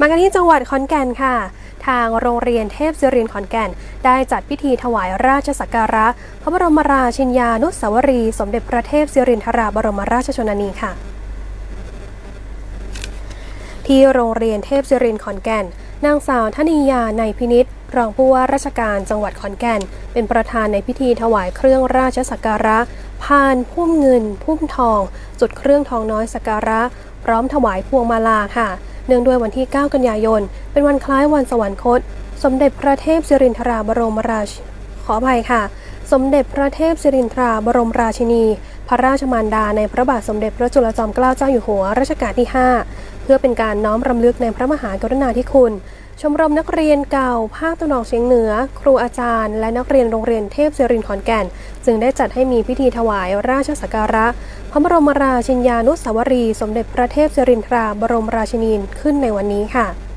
มังกรนี้จังหวัดขอนแก่นค่ะ ทางโรงเรียนเทพศิรินขอนแก่น ได้จัดพิธีถวายราชสักการะ พระบรมราชินยานุสาวรี สมเด็จพระเทพศิรินทราบรมราชชนนีค่ะ ที่โรงเรียนเทพศิรินขอนแก่นนางสาวธนิยาในพินิษรองผู้ว่าราชการจังหวัดขอนแก่น เป็นประธานในพิธีถวายเครื่องราชสักการะ พานพุ่มเงิน พุ่มทอง จุดเครื่องทองน้อยสักการะ พร้อมถวายพวงมาลาค่ะ เนื่องด้วยวันที่ 9 กันยายน เป็นวันคล้ายวันสวรรคต สมเด็จพระเทพสิรินทราบรมราช ขออภัยค่ะ สมเด็จพระเทพสิรินทราบรมราชินี พระราชมารดาในพระบาทสมเด็จพระจุลจอมเกล้าเจ้าอยู่หัวรัชกาลที่ 5 เพื่อเป็นการน้อมรำลึกในพระมหากรุณาธิคุณ ชมรมนักเรียนเก่า ภาคตะวันออกเฉียงเหนือ ครูอาจารย์ และนักเรียนโรงเรียนเทพศิรินขอนแก่น จึงได้จัดให้มีพิธีถวายราชสักการะ พระบรมราชินยานุสาวรี สมเด็จพระเทพศิรินทราบรมราชินีขึ้นในวันนี้ค่ะ